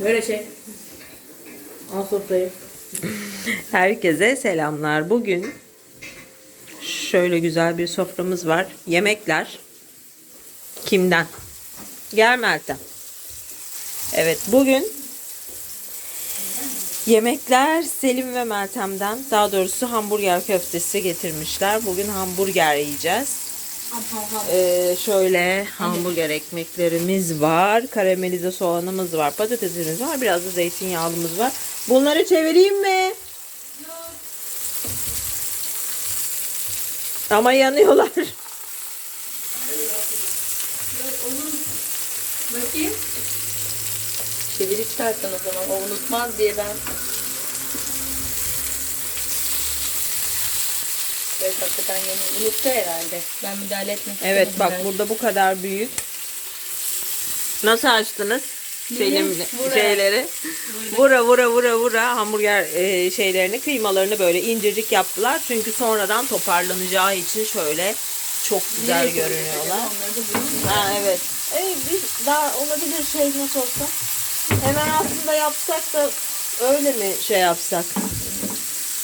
Böyle şey. Al sofrayı. Herkese selamlar. Bugün şöyle güzel bir soframız var. Yemekler kimden? Gel. Evet bugün yemekler Selim ve Meltem'den. Daha doğrusu hamburger köftesi getirmişler. Bugün hamburger yiyeceğiz. Ee, şöyle hamburger ekmeklerimiz var. Karamelize soğanımız var. Patatesimiz var. Biraz da zeytinyağlımız var. Bunları çevireyim mi? Ama yanıyorlar. Bakayım. Çeviri çıkartın o zaman. O unutmaz diye ben. Evet hakikaten yeni unuttu herhalde. Ben müdahale etmek Evet bak ben. burada bu kadar büyük. Nasıl açtınız? Selim'le Vura. şeyleri. Vura vura vura vura hamburger e, şeylerini kıymalarını böyle incecik yaptılar. Çünkü sonradan toparlanacağı için şöyle çok güzel Nereye koyacağız görünüyorlar. acaba? Onları da buraya mı? Ha evet. E, biz daha olabilir şey nasıl olsa. Hemen aslında yapsak da öyle mi şey yapsak?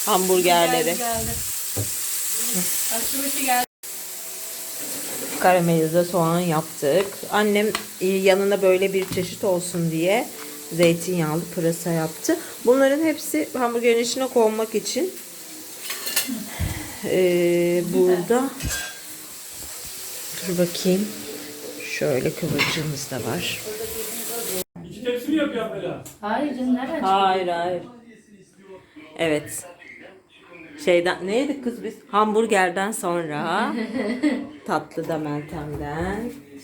Hamburgerleri. Geldi geldi. Geldi. karamelize soğan yaptık. Annem e, yanına böyle bir çeşit olsun diye zeytinyağlı pırasa yaptı. Bunların hepsi hamburgerin içine konmak için e, burada dur bakayım şöyle kıvırcığımız da var. İki tepsi mi yapıyor? Hayır canım nereden Hayır hayır. Evet. Şeyden ne yedik kız biz? Hamburgerden sonra tatlı da Meltem'den.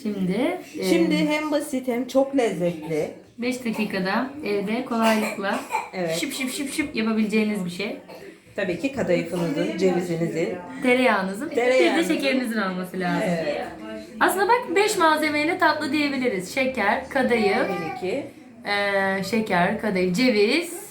Şimdi, Şimdi hem basit hem çok lezzetli. 5 dakikada evde kolaylıkla Evet. şıp şıp şıp şıp yapabileceğiniz bir şey. Tabii ki kadayıfınızın, cevizinizin. Tereyağınızın, bir Tereyağınızın. de şekerinizin olması lazım. Evet. Aslında bak 5 malzemeyle tatlı diyebiliriz. Şeker, kadayıf, Bir iki. eee, şeker, kadayıf, ceviz,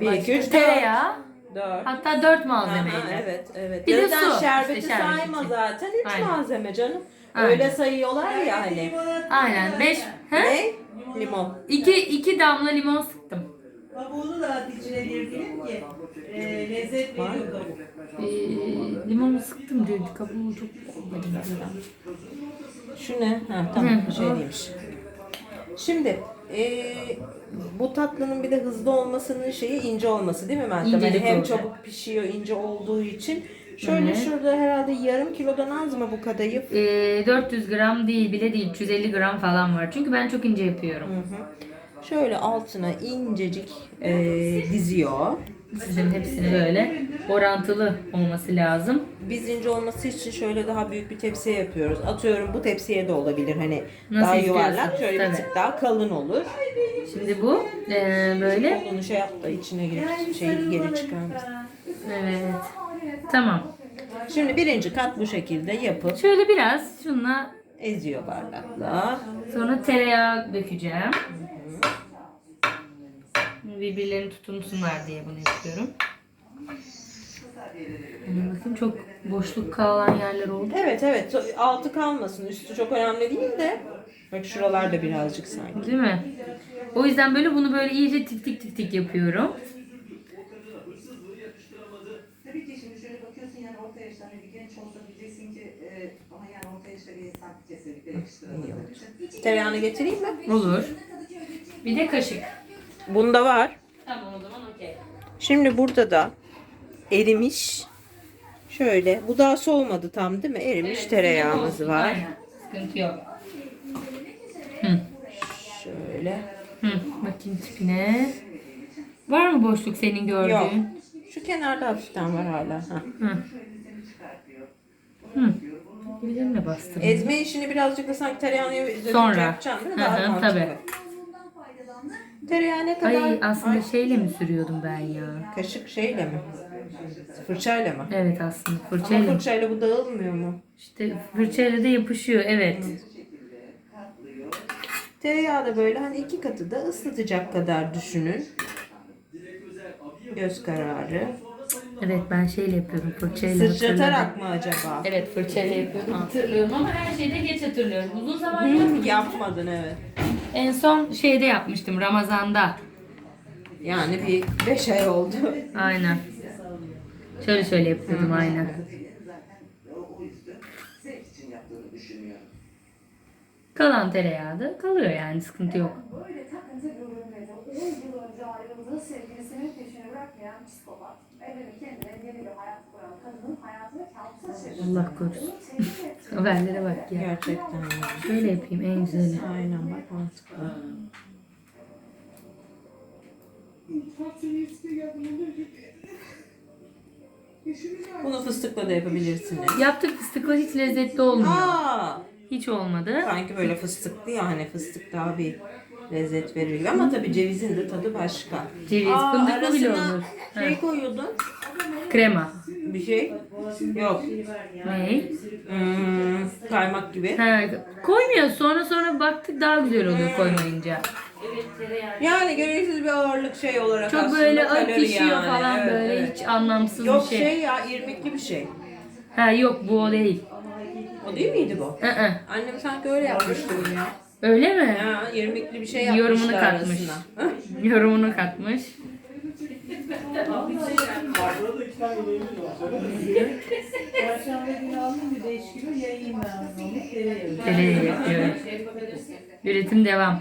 1 2 3 tereyağı, 4. hatta 4 malzemeyle. evet evet. Bir de su. şerbeti İşte şerbet sayma için. zaten. 3 Aynen. malzeme canım. Aynen. Öyle sayıyorlar ya hani. Aynen 5 Ne? Limon. 2 2 damla limon sıktım. Kabuğunu da içine girdiğim ki e, lezzet veriyor kabuk. Eee limonu sıktım diyor. Kabuğu çok koymadım. Şu ne? Ha, tamam bir şey değilmiş. Şimdi eee, bu tatlının bir de hızlı olmasının şeyi ince olması değil mi Meltem? İncelik hem olacak. çabuk pişiyor ince olduğu için. Şöyle Evet. şurada herhalde yarım kilodan az mı bu kadayıf? Eee 400 gram değil bile değil 350 gram falan var. Çünkü ben çok ince yapıyorum. Şöyle altına incecik eee, diziyor. Sizin hepsini böyle orantılı olması lazım. Biz ince olması için şöyle daha büyük bir tepsiye yapıyoruz. Atıyorum bu tepsiye de olabilir. Hani Nasıl daha yuvarlak şöyle bir tabii. tık daha kalın olur. Şimdi bu eee, böyle Onu şey yap da içine girip şeyi geri çıkarmasın. evet. Tamam. Şimdi birinci kat bu şekilde yapıp Şöyle biraz şunla eziyor bardakla. sonra tereyağı dökeceğim. Birbirlerini tutunsunlar diye bunu. Hmm, Bakın çok boşluk kalan yerler oldu. Evet evet altı kalmasın üstü çok önemli değil de bak şuralarda birazcık sanki. Değil mi? O yüzden böyle bunu böyle iyice tik tik tik tik yapıyorum. Tabii ki şimdi şöyle bakıyorsun yani orta yaşta hani bir genç olsa diyeceksin ki e, ama yani orta yaşta bir insan kesinlikle Tereyağını getireyim mi? Olur. Bir de kaşık. Bunda var. Tamam o zaman okey. Şimdi burada da erimiş şöyle bu daha soğumadı tam değil mi? Erimiş tereyağımız var. Aynen. Sıkıntı yok. Şöyle. Hı, bakayım tipine. Var mı boşluk senin gördüğün? Yok. Şu kenarda hafiften var hala. Ha. Hı. Hı. Elimle bastırdım. Ezme işini birazcık da sanki tereyağını Sonra. yapacaksın değil mi? Hı Daha hı, mantıklı. tabii. Tereyağı ne kadar? Ay aslında Ay, şeyle mi sürüyordum ben ya? Kaşık şeyle mi? Fırçayla mı? Evet aslında Ama fırçayla. fırçayla bu dağılmıyor mu? İşte fırçayla da yapışıyor evet. Tereyağı da böyle hani iki katı da ıslatacak kadar düşünün. Göz kararı. Evet ben şeyle yapıyorum fırçayla. Sıçratarak mı acaba? Evet fırçayla yapıyorum hatırlıyorum ama her şeyde geç hatırlıyorum. Uzun zaman yapmadım. Yapmadın evet. En son şeyde yapmıştım Ramazan'da. Yani bir 5 ay oldu. Aynen. Şöyle şöyle yapıyordum aynen. O, o yüzden zevk için yaptığını düşünüyorum. Kalan tereyağı da kalıyor yani sıkıntı yok. Böyle takıntı görülmedi. 10 yıl önce ayrıldığı sevgilisinin bırakmayan psikopat. Evlenip kendine yeni bir hayat kuran kadının hayatını kabusa çevirdi. Allah korusun. Haberlere bak ya. Gerçekten. Şöyle yapayım en güzeli. Aynen bak mantıklı. Bunu fıstıkla da yapabilirsiniz. Yaptık fıstıkla hiç lezzetli olmuyor. Aa, Hiç olmadı. sanki böyle fıstıklı ya hani fıstık daha bir lezzet verir gibi. ama tabii cevizin de tadı başka. Ceviz, Aa, fındıklı bile arasına olur. Şey Ha. koyuyordun. Krema. Bir şey. Yok. Ne? Hmm, kaymak gibi. Ha, koymuyor. Sonra sonra baktık daha güzel oluyor koymayınca. Yani gereksiz bir ağırlık şey olarak Çok aslında böyle ay kalori pişiyor yani. falan Evet, böyle evet. hiç anlamsız Yok bir şey. şey. ya irmikli bir şey. Ha yok bu o değil. O değil miydi bu? Hı hı. Annem sanki öyle yapmıştı bunu ya. Öyle mi? Ya irmikli bir şey Yorumunu yapmışlar katmış. arasına. Yorumunu katmış. Burada iki tane yemeğimiz var. Perşembe günü aldım bir 5 kilo yayayım ben onu. Tereyağı. Tereyağı yapıyor. Üretim devam.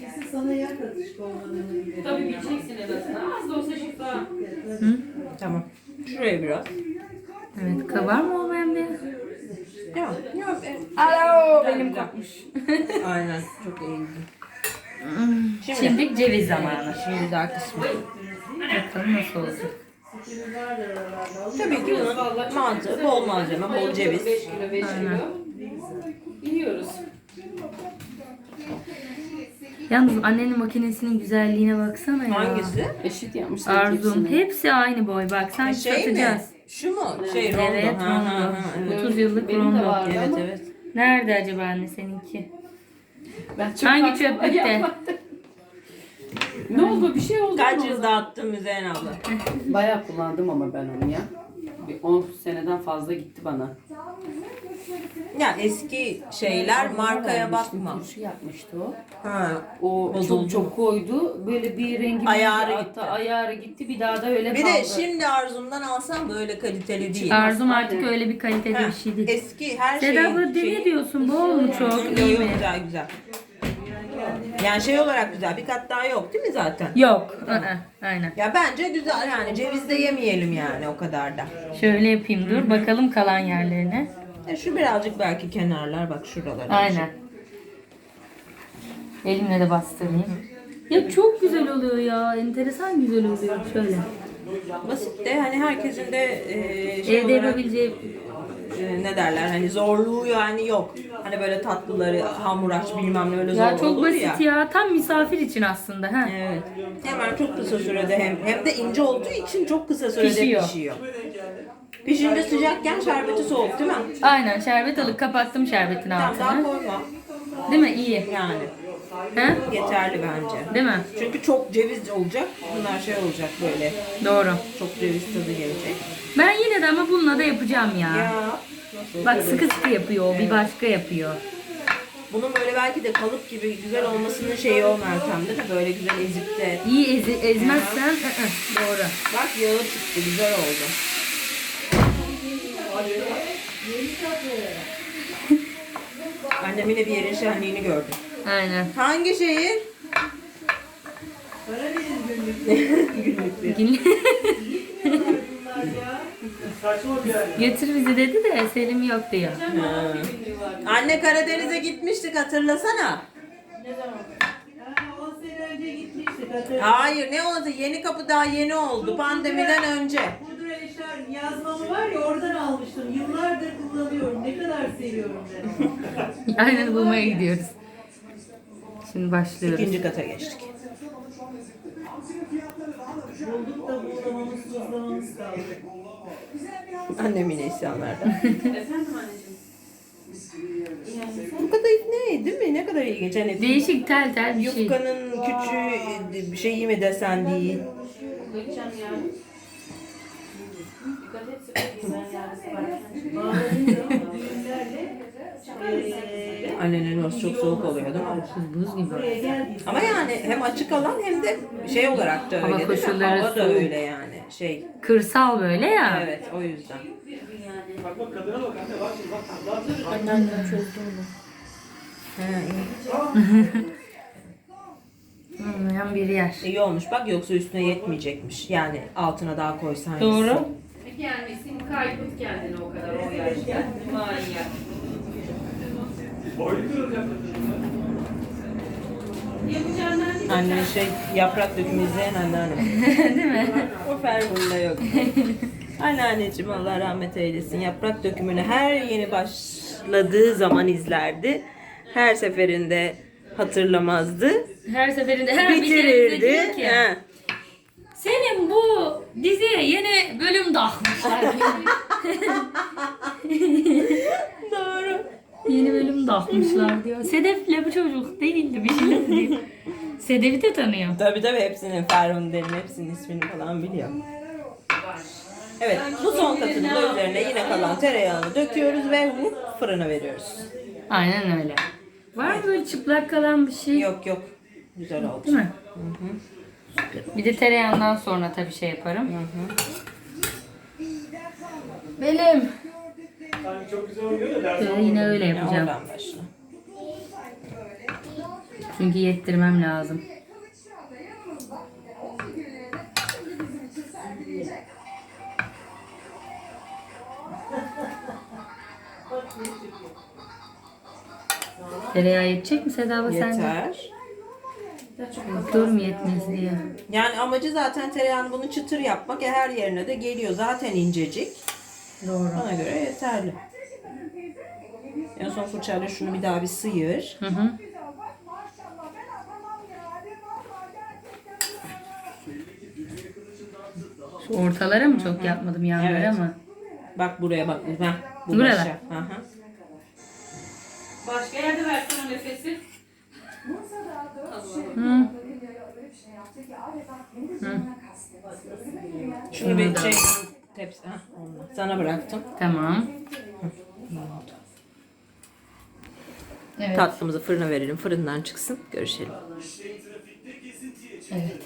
Kesin sana yer katışık olmadığını. Tabii bileceksin en azından. Az da olsa şifa. Tamam. Şuraya biraz. Evet kabar mı olmayan bir? Yok. Yok. Alo benim kopmuş. Aynen. Çok iyi. Şimdi, Şimdi ceviz zamanı. şimdi daha kısmı. Bakalım nasıl olacak. Tabii ki bunun mantığı bol malzeme, bol ceviz. 5 kilo 5 Aynen. kilo. Yiyoruz. Yalnız annenin makinesinin güzelliğine baksana ya. Hangisi? Eşit yapmışlar Arzum. Hepsi aynı boy bak. Sanki Şey mi? satacağız. Şu mu? Şey rondo. Evet Ha, ha, ha, evet. 30 yıllık Benim de rondo. vardı Evet ama evet. Nerede acaba anne seninki? ben çok Hangi fazla çöplükte? Ne oldu? Bir şey oldu Kaç mu? yıl dağıttın Müzeyyen abla? Bayağı kullandım ama ben onu ya. Bir 10 seneden fazla gitti bana. Ya eski şeyler markaya bakma. Turşu yapmıştı o. Ha. O Bozuldu. çok çok koydu. Böyle bir rengi Ayarı gitti. ayarı gitti. Bir daha da öyle Bir kaldı. de şimdi Arzum'dan alsam böyle kaliteli değil. Arzum artık öyle bir kaliteli Ha, bir şey değil. Eski her Seda şeyin bu şeyi- ne diyorsun? Bol mu çok? İyi mi? güzel güzel. Yani şey olarak güzel. Bir kat daha yok değil mi zaten? Yok. ı-ı, Aynen. Ya bence güzel yani ceviz de yemeyelim yani o kadar da. Şöyle yapayım dur. Bakalım kalan yerlerine. Şu birazcık belki kenarlar bak şuralar. Aynen. Elimle de bastırayım. Ya çok güzel oluyor ya. Enteresan güzel oluyor. Şöyle. Basit de hani herkesin de e, şey Evde olarak yapabileceği e, ne derler hani zorluğu yani yok. Hani böyle tatlıları hamur aç bilmem ne öyle Ya zor çok olur basit ya. ya. Tam misafir için aslında. Ha. Evet. Hemen çok kısa sürede hem hem de ince olduğu için çok kısa sürede Pişiyor. pişiyor. Pişince sıcakken şerbeti soğuk değil mi? Aynen şerbet alıp kapattım şerbetin Tamam daha altını. koyma. Değil mi? İyi. Yani Ha? yeterli bence. Değil mi? Çünkü çok ceviz olacak. Bunlar şey olacak böyle. Doğru. Çok ceviz tadı gelecek. Ben yine de ama bununla da yapacağım ya. Ya? Bak sıkı sıkı yapıyor. Bir başka yapıyor. Bunun böyle belki de kalıp gibi güzel olmasının şeyi o Meltem'de de böyle güzel ezip de. İyi ezi, ezmezsen ı-ı, doğru. Bak yağı çıktı güzel oldu. Annem yine bir yerin şenliğini gördüm. Aynen. Hangi şehir? Saçma bir yer. Götür bizi dedi de Selim yok diyor. Anne Karadeniz'e gitmiştik hatırlasana. 10 sene önce gitmiştik. Hatırlıyorum. Hayır ne oldu? Yeni kapı daha yeni oldu. Pandemiden önce. Pudra eşar yazmamı var ya oradan almıştım. Yıllardır kullanıyorum. Ne kadar seviyorum dedim. Aynen bulmaya gidiyoruz. Şimdi başlıyoruz. İkinci kata geçtik. Bulduk da buğulamamız, tuzlamamız kaldı. Annem yine isyanlarda. Efendim anneciğim. Bu kadar ne değil mi? Ne kadar ilginç. Hani Değişik tel tel bir şey. yufkanın küçüğü bir şey mi desen değil. Bakacağım yani. Dikkat et yani. Ee, Annenin orası çok soğuk oluyor değil mi? Buz gibi. Ama yani hem açık alan hem de şey olarak da öyle Hava değil mi? koşulları Hava da soğuk. öyle yani şey. Kırsal böyle ya. Evet o yüzden. Bak bak kadına bak anne bak şimdi bak. Onu. He, iyi. Olmayan bir yer. İyi olmuş bak yoksa üstüne yetmeyecekmiş. Yani altına daha koysaydın. Doğru. Gelmesin kaybet kendini o kadar o yaşta. Manyak. Anne şey yaprak dökümü izleyen anneannem. Değil mi? o Ferhun'da yok. Anneanneciğim Allah rahmet eylesin. Yaprak dökümünü her yeni başladığı zaman izlerdi. Her seferinde hatırlamazdı. Her seferinde her diyor Bitirirdi. ki He. senin bu diziye yeni bölüm dağıtmışlar. Yeni bölüm dağıtmışlar diyor. Sedef'le bu çocuk değildi bir şeyler diyor. Sedef'i de tanıyor. Tabii tabii hepsinin Ferhun derin hepsinin ismini falan biliyor. Evet bu son katının da üzerine yine kalan tereyağını döküyoruz ve bunu fırına veriyoruz. Aynen öyle. Var mı böyle çıplak kalan bir şey? Yok yok. Güzel oldu. Değil mi? Bir de tereyağından sonra tabii şey yaparım. Benim. Sanki çok güzel oynuyor da ders Ee, yine öyle Ya yapacağım. oradan başla. Çünkü yettirmem lazım. Tereyağı yetecek mi Seda abla sence? Yeter. Korkuyorum yetmez diye. Yani amacı zaten tereyağını bunu çıtır yapmak. E, her yerine de geliyor. Zaten incecik. Doğru. Bana göre yeterli. En son fırçayla şunu bir daha bir sıyır. Hı hı. Şu ortalara mı çok yapmadım yanlara Evet. mı? Bak buraya bak. Heh, bu Burada. başa. Hı hı. Başka yerde versene nefesi. Hı. Şey kastetti. Şunu bir şey tepsi. Heh, olmaz. Sana bıraktım. Tamam. Evet. Tatlımızı fırına verelim. Fırından çıksın. Görüşelim. Evet.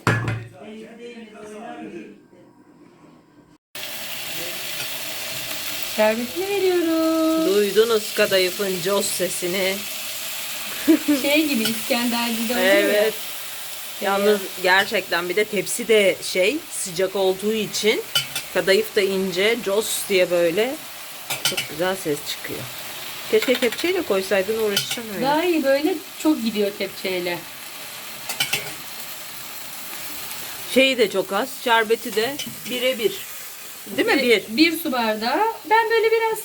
Şerbetini veriyorum. Duydunuz kadayıfın coz sesini. Şey gibi İskenderci'de oluyor Evet. Yalnız gerçekten bir de tepsi de şey sıcak olduğu için kadayıf da ince jos diye böyle çok güzel ses çıkıyor. Keşke kepçeyle koysaydın uğraşacaksın ya. öyle. Daha iyi böyle çok gidiyor kepçeyle. Şeyi de çok az, şerbeti de birebir. Değil mi? Bir. Bir su bardağı. Ben böyle biraz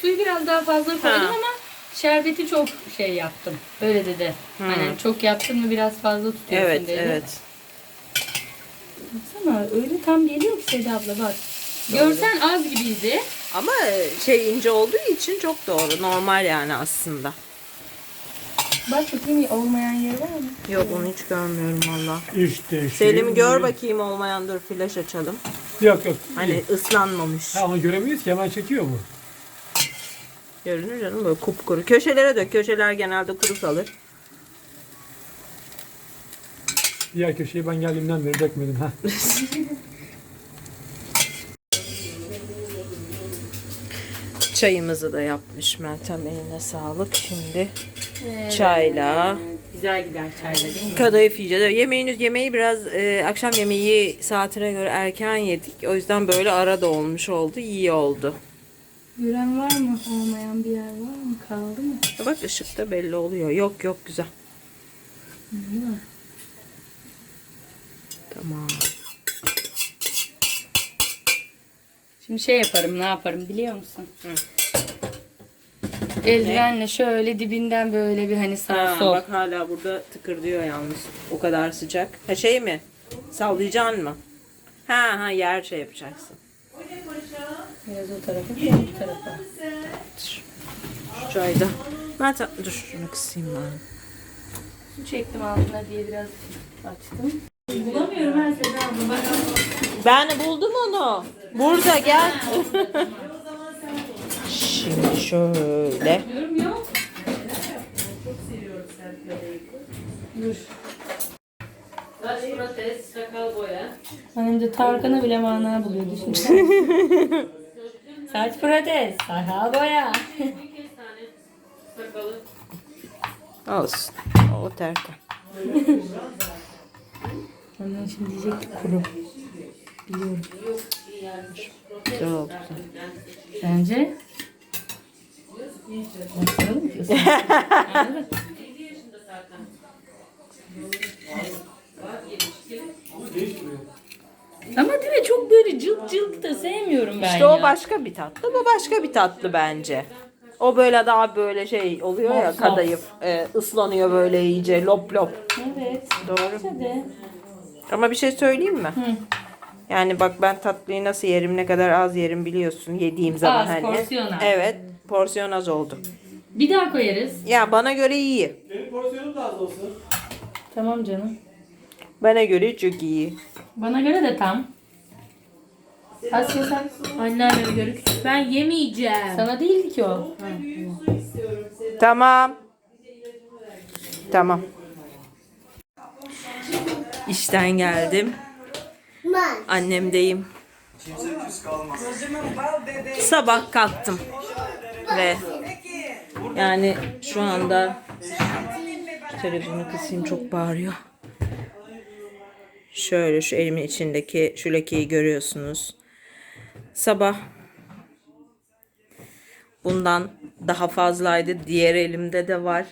suyu biraz daha fazla koydum Ha. ama şerbeti çok şey yaptım. Öyle dedi. Hani çok yaptın mı biraz fazla tutuyorsun Evet, dedi. evet. Baksana öyle tam geliyor ki Seda abla bak. Görsen az gibiydi. Ama şey ince olduğu için çok doğru. Normal yani aslında. Bak bakayım olmayan yer var mı? Yok onu hiç görmüyorum valla. İşte şey. Selim gör bakayım olmayan dur flash açalım. Yok yok. Hani ıslanmamış. Ha onu göremiyoruz ki hemen çekiyor bu. Görünür canım böyle kupkuru. Köşelere dök. Köşeler genelde kuru kalır. Diğer köşeyi ben geldiğimden beri dökmedim ha. Çayımızı da yapmış Meltem eline sağlık. Şimdi çayla Güzel gider çayla değil mi? kadayıf yiyeceğiz. Yemeğiniz yemeği biraz e, akşam yemeği saatine göre erken yedik. O yüzden böyle ara da olmuş oldu. İyi oldu. Gören var mı? Olmayan bir yer var mı? Kaldı mı? Bak ışıkta belli oluyor. Yok yok güzel. Tamam. Şimdi şey yaparım ne yaparım biliyor musun? Eldivenle şöyle dibinden böyle bir hani sağ Ha, sol. bak hala burada tıkırdıyor yalnız. O kadar sıcak. Ha şey mi? Sallayacaksın mı? Ha ha yer şey yapacaksın. Biraz o tarafa biraz bu tarafa. Şu çayda. Ben ta- dur şunu kısayım ben. Su çektim altına diye biraz açtım. Bulamıyorum her Seda abla. Bak. Ben buldum onu. Burada gel. Şimdi şöyle. Diyorum yok. Saç protez, sakal boya. Hanım da Tarkan'a bile mana buluyor düşünsene. Saç protez, sakal boya. Bir kez tane sakalı. Olsun. O Terkan. Ondan şimdi diyecek ki kuru. Biliyorum. Güzel oldu. Ki. Anladın? Ama değil mi çok böyle cılk cılk da sevmiyorum ben İşte ya. o başka bir tatlı, bu başka bir tatlı bence. O böyle daha böyle şey oluyor ya kadayıf. E, ıslanıyor böyle iyice lop lop. Evet. Doğru. Hadi. Ama bir şey söyleyeyim mi? Yani bak ben tatlıyı nasıl yerim, ne kadar az yerim biliyorsun yediğim zaman Az, hani. porsiyon az. Evet, porsiyon az oldu. Bir daha koyarız. Ya bana göre iyi. Benim porsiyonum da az olsun. Tamam canım. Bana göre çok iyi. Bana göre de tam. Asya sen anneanneme göre küçük. Ben yemeyeceğim. Sana değildi ki o. Tamam. Tamam. İşten geldim. Annemdeyim. Sabah kalktım. Ve yani şu anda televizyonu kısayım çok bağırıyor. Şöyle şu elimin içindeki şu lekeyi görüyorsunuz. Sabah Bundan daha fazlaydı. Diğer elimde de var.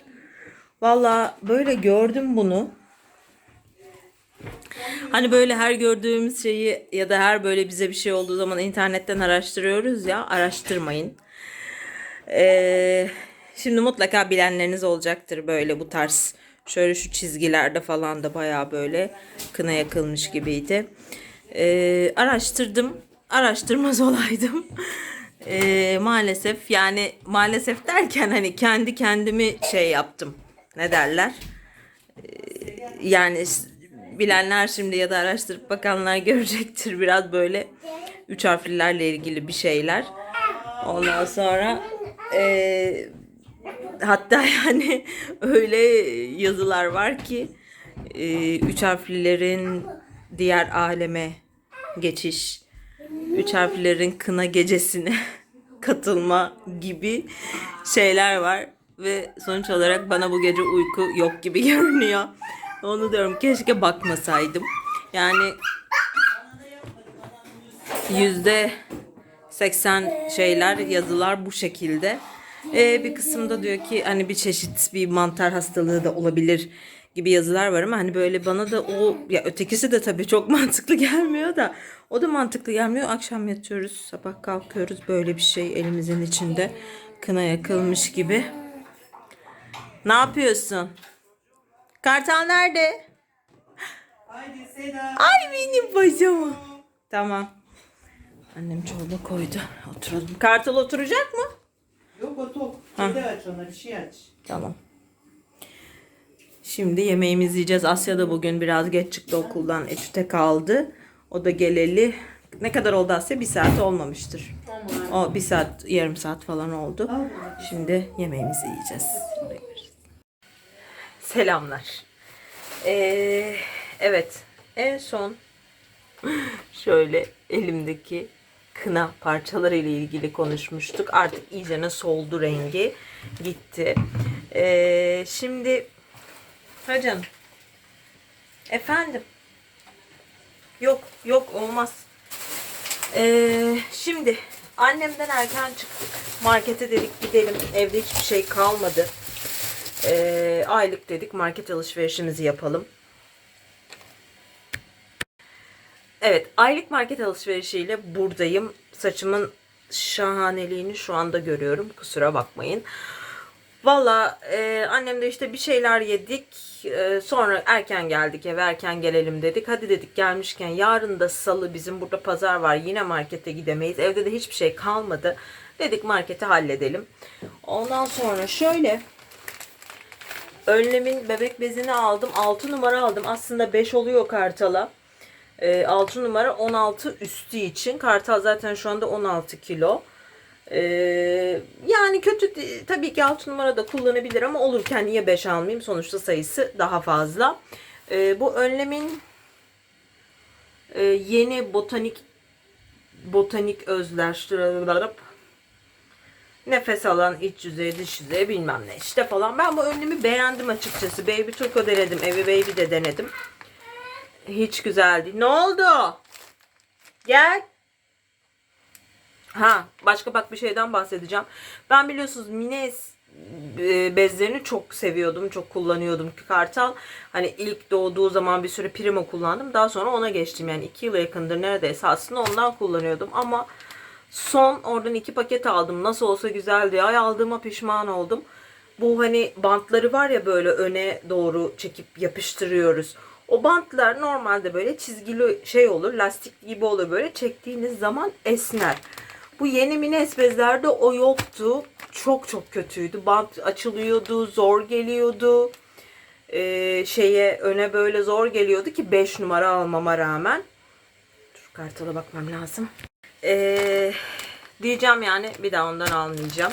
Valla böyle gördüm bunu. Hani böyle her gördüğümüz şeyi ya da her böyle bize bir şey olduğu zaman internetten araştırıyoruz ya. Araştırmayın. Ee, şimdi mutlaka bilenleriniz olacaktır böyle bu tarz. Şöyle şu çizgilerde falan da bayağı böyle kına yakılmış gibiydi. Ee, araştırdım. Araştırmaz olaydım. Ee, maalesef yani maalesef derken hani kendi kendimi şey yaptım. Ne derler? Ee, yani bilenler şimdi ya da araştırıp bakanlar görecektir biraz böyle üç harflilerle ilgili bir şeyler. Ondan sonra eee, hatta yani öyle yazılar var ki eee, üç harflilerin diğer aleme geçiş, üç harflilerin kına gecesine katılma gibi şeyler var ve sonuç olarak bana bu gece uyku yok gibi görünüyor. Onu diyorum keşke bakmasaydım. Yani yüzde 80 şeyler yazılar bu şekilde. Ee, bir kısımda diyor ki hani bir çeşit bir mantar hastalığı da olabilir gibi yazılar var ama hani böyle bana da o ya ötekisi de tabii çok mantıklı gelmiyor da o da mantıklı gelmiyor. Akşam yatıyoruz, sabah kalkıyoruz böyle bir şey elimizin içinde kına yakılmış gibi. Ne yapıyorsun? Kartal nerede? Haydi Seda. Ay benim paşamım. Tamam. Annem çorba koydu. Oturalım. Kartal oturacak mı? Yok o tok. Kedi aç ona bir şey aç. Tamam. Şimdi yemeğimizi yiyeceğiz. Asya da bugün biraz geç çıktı okuldan. Etüte kaldı. O da geleli. Ne kadar oldu Asya? Bir saat olmamıştır. O bir saat, yarım saat falan oldu. Şimdi yemeğimizi yiyeceğiz. Selamlar. Ee, evet. En son şöyle elimdeki kına parçaları ile ilgili konuşmuştuk. Artık iyicene soldu rengi. Gitti. Ee, şimdi ha canım. Efendim. Yok yok olmaz. Ee, şimdi annemden erken çıktık. Markete dedik gidelim. Evde hiçbir şey kalmadı. Ee, aylık dedik market alışverişimizi yapalım. Evet, aylık market alışverişiyle buradayım. Saçımın şahaneliğini şu anda görüyorum. Kusura bakmayın. Valla e, annem de işte bir şeyler yedik. E, sonra erken geldik eve erken gelelim dedik. Hadi dedik gelmişken yarın da salı bizim burada pazar var. Yine markete gidemeyiz. Evde de hiçbir şey kalmadı. Dedik marketi halledelim. Ondan sonra şöyle önlemin bebek bezini aldım. 6 numara aldım. Aslında 5 oluyor kartala. E, 6 numara 16 üstü için. Kartal zaten şu anda 16 kilo. Ee, yani kötü tabii ki 6 numara da kullanabilir ama olurken niye 5 almayayım? Sonuçta sayısı daha fazla. Ee, bu önlemin e, yeni botanik botanik özler nefes alan iç yüzey dış yüzey bilmem ne işte falan. Ben bu önlemi beğendim açıkçası. Baby Turko denedim. Evi Baby de denedim. Hiç güzel değil. Ne oldu? Gel. Ha başka bak bir şeyden bahsedeceğim. Ben biliyorsunuz Mines e, bezlerini çok seviyordum. Çok kullanıyordum Kartal. Hani ilk doğduğu zaman bir süre Primo kullandım. Daha sonra ona geçtim. Yani 2 yıla yakındır neredeyse aslında ondan kullanıyordum. Ama son oradan iki paket aldım. Nasıl olsa güzeldi. Ay aldığıma pişman oldum. Bu hani bantları var ya böyle öne doğru çekip yapıştırıyoruz. O bantlar normalde böyle çizgili şey olur, lastik gibi olur böyle çektiğiniz zaman esner. Bu yeni mini bezlerde o yoktu. Çok çok kötüydü. Bant açılıyordu, zor geliyordu. Ee, şeye öne böyle zor geliyordu ki 5 numara almama rağmen. Dur kartala bakmam lazım. Ee, diyeceğim yani bir daha ondan almayacağım.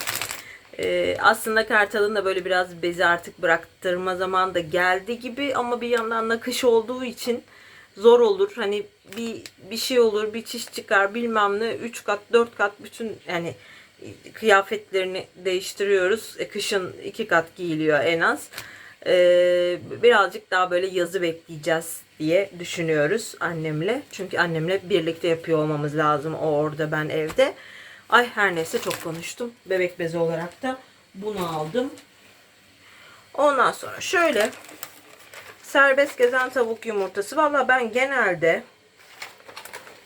Ee, aslında Kartal'ın da böyle biraz bezi artık bıraktırma zamanı da geldi gibi ama bir yandan da kış olduğu için zor olur. Hani bir bir şey olur, bir çiş çıkar bilmem ne 3 kat 4 kat bütün yani kıyafetlerini değiştiriyoruz. E, kışın 2 kat giyiliyor en az. Ee, birazcık daha böyle yazı bekleyeceğiz diye düşünüyoruz annemle. Çünkü annemle birlikte yapıyor olmamız lazım. O orada ben evde. Ay her neyse çok konuştum. Bebek bezi olarak da bunu aldım. Ondan sonra şöyle serbest gezen tavuk yumurtası. Valla ben genelde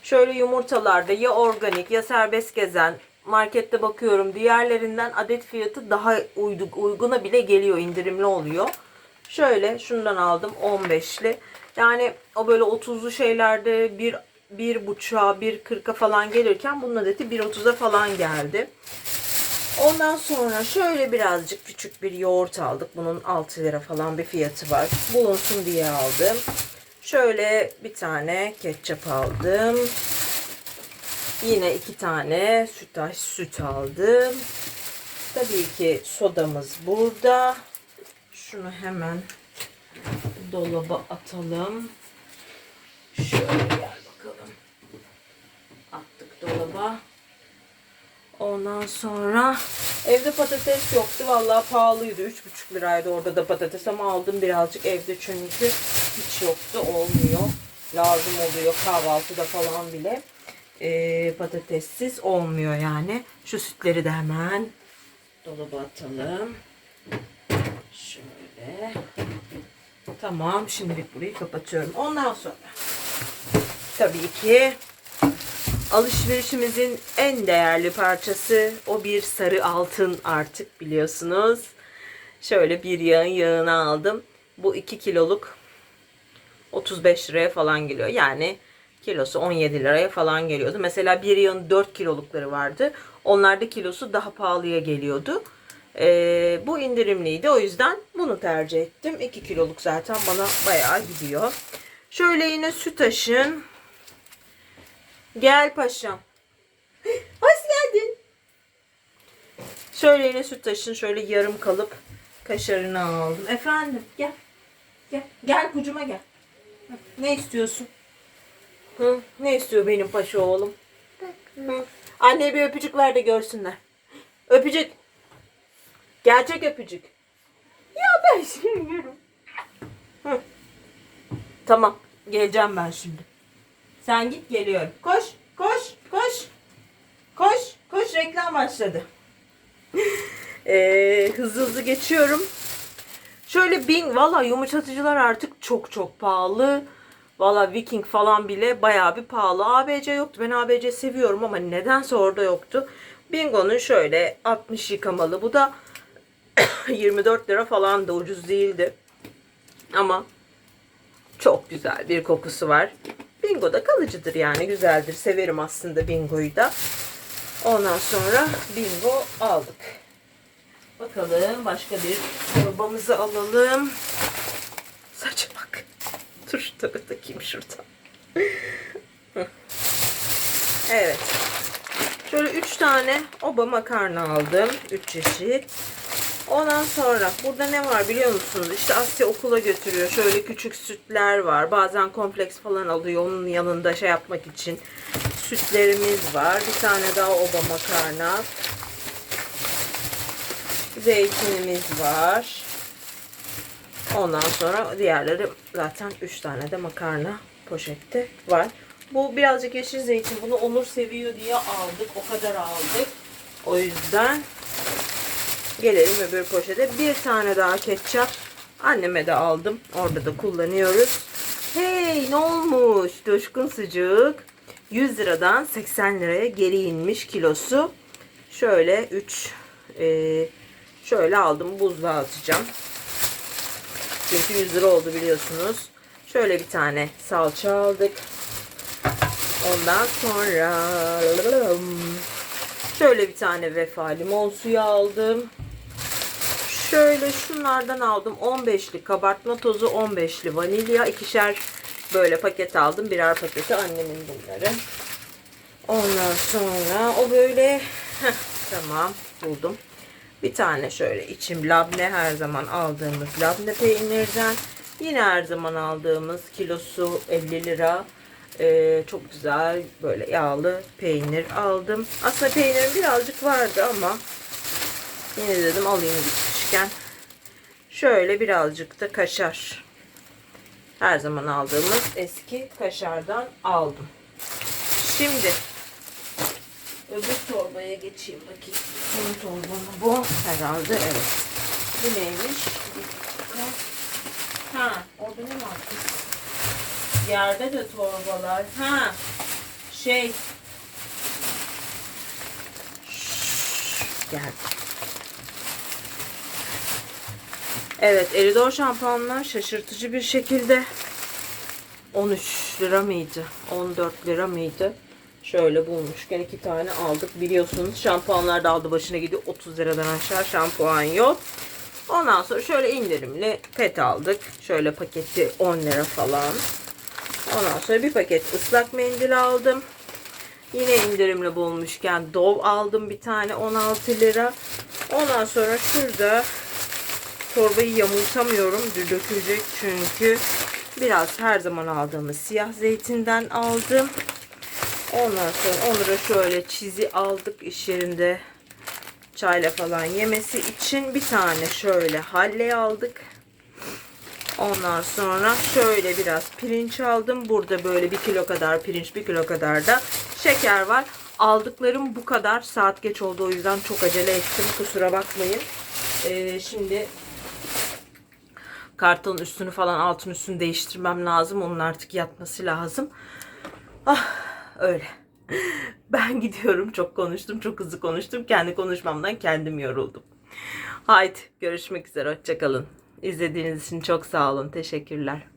şöyle yumurtalarda ya organik ya serbest gezen markette bakıyorum diğerlerinden adet fiyatı daha uyguna bile geliyor indirimli oluyor. Şöyle şundan aldım 15'li. Yani o böyle 30'lu şeylerde bir bir buçuğa, bir kırka falan gelirken bunun adeti 1.30'a falan geldi. Ondan sonra şöyle birazcık küçük bir yoğurt aldık. Bunun 6 lira falan bir fiyatı var. Bulunsun diye aldım. Şöyle bir tane ketçap aldım. Yine iki tane sütaş süt aldım. Tabii ki sodamız burada. Şunu hemen dolaba atalım. Şöyle gel bakalım. Attık dolaba. Ondan sonra evde patates yoktu. Vallahi pahalıydı. 3,5 liraydı orada da patates ama aldım birazcık evde çünkü hiç yoktu. Olmuyor. Lazım oluyor kahvaltıda falan bile. Ee, patatessiz olmuyor yani. Şu sütleri de hemen dolaba atalım. Şöyle. Tamam. Şimdilik burayı kapatıyorum. Ondan sonra tabii ki alışverişimizin en değerli parçası o bir sarı altın artık biliyorsunuz. Şöyle bir yağın yağını aldım. Bu 2 kiloluk 35 liraya falan geliyor. Yani kilosu 17 liraya falan geliyordu. Mesela bir yağın 4 kilolukları vardı. Onlarda kilosu daha pahalıya geliyordu. Ee, bu indirimliydi. O yüzden bunu tercih ettim. 2 kiloluk zaten bana bayağı gidiyor. Şöyle yine sütaşın. Gel paşam. Hoş geldin. Şöyle yine sütaşın şöyle yarım kalıp kaşarını aldım. Efendim gel. Gel. Gel kucuma gel. Ne istiyorsun? Hı, ne istiyor benim paşa oğlum? Hı. Anne bir öpücük ver de görsünler. Öpücük. Gerçek öpücük. Ya ben şimdi. Hı. Tamam. Geleceğim ben şimdi. Sen git geliyorum. Koş, koş, koş. Koş, koş reklam başladı. Ee, hızlı hızlı geçiyorum. Şöyle Bing, valla yumuşatıcılar artık çok çok pahalı. Valla Viking falan bile bayağı bir pahalı. ABC yoktu. Ben ABC seviyorum ama nedense orada yoktu. Bingo'nun şöyle 60 yıkamalı. Bu da 24 lira falan da ucuz değildi. Ama çok güzel bir kokusu var. Bingo da kalıcıdır yani güzeldir. Severim aslında Bingo'yu da. Ondan sonra Bingo aldık. Bakalım başka bir torbamızı alalım. Saça bak. Dur toka takayım şuradan. Evet. Şöyle 3 tane oba makarna aldım. 3 çeşit. Ondan sonra burada ne var biliyor musunuz? İşte Asya okula götürüyor. Şöyle küçük sütler var. Bazen kompleks falan alıyor. Onun yanında şey yapmak için sütlerimiz var. Bir tane daha oba makarna. Zeytinimiz var. Ondan sonra diğerleri zaten 3 tane de makarna poşette var. Bu birazcık yeşil zeytin. Bunu Onur seviyor diye aldık. O kadar aldık. O yüzden gelelim öbür poşete. Bir tane daha ketçap. Anneme de aldım. Orada da kullanıyoruz. Hey ne olmuş? Coşkun sucuk. 100 liradan 80 liraya geri inmiş kilosu. Şöyle 3 şöyle aldım. Buzluğa atacağım. Çünkü 100 lira oldu biliyorsunuz. Şöyle bir tane salça aldık. Ondan sonra şöyle bir tane vefa limon suyu aldım. Şöyle şunlardan aldım. 15'li kabartma tozu, 15'li vanilya. ikişer böyle paket aldım. Birer paketi annemin bunları. Ondan sonra o böyle heh, tamam buldum. Bir tane şöyle içim labne her zaman aldığımız labne peynirden. Yine her zaman aldığımız kilosu 50 lira. Ee, çok güzel böyle yağlı peynir aldım. Aslında peynirim birazcık vardı ama yine dedim alayım gitmişken. Şöyle birazcık da kaşar. Her zaman aldığımız eski kaşardan aldım. Şimdi öbür torbaya geçeyim bakayım. Senin torba mı bu? Herhalde evet. Bu neymiş? Ha, orada ne var? Yerde de torbalar. Ha, şey. Geldi. Evet, Eridor şampuanlar şaşırtıcı bir şekilde 13 lira mıydı? 14 lira mıydı? Şöyle bulmuşken iki tane aldık. Biliyorsunuz şampuanlar da aldı başına gidiyor. 30 liradan aşağı şampuan yok. Ondan sonra şöyle indirimli pet aldık. Şöyle paketi 10 lira falan. Ondan sonra bir paket ıslak mendil aldım. Yine indirimli bulmuşken Dove aldım bir tane 16 lira. Ondan sonra şurada torbayı yamultamıyorum. Dökülecek çünkü. Biraz her zaman aldığımız siyah zeytinden aldım. Ondan sonra Onur'a şöyle çizi aldık iş yerinde çayla falan yemesi için bir tane şöyle halle aldık. Ondan sonra şöyle biraz pirinç aldım. Burada böyle bir kilo kadar pirinç, bir kilo kadar da şeker var. Aldıklarım bu kadar. Saat geç oldu o yüzden çok acele ettim. Kusura bakmayın. Ee, şimdi kartonun üstünü falan altın üstünü değiştirmem lazım. Onun artık yatması lazım. Ah öyle. Ben gidiyorum. Çok konuştum. Çok hızlı konuştum. Kendi konuşmamdan kendim yoruldum. Haydi görüşmek üzere. Hoşçakalın. İzlediğiniz için çok sağ olun. Teşekkürler.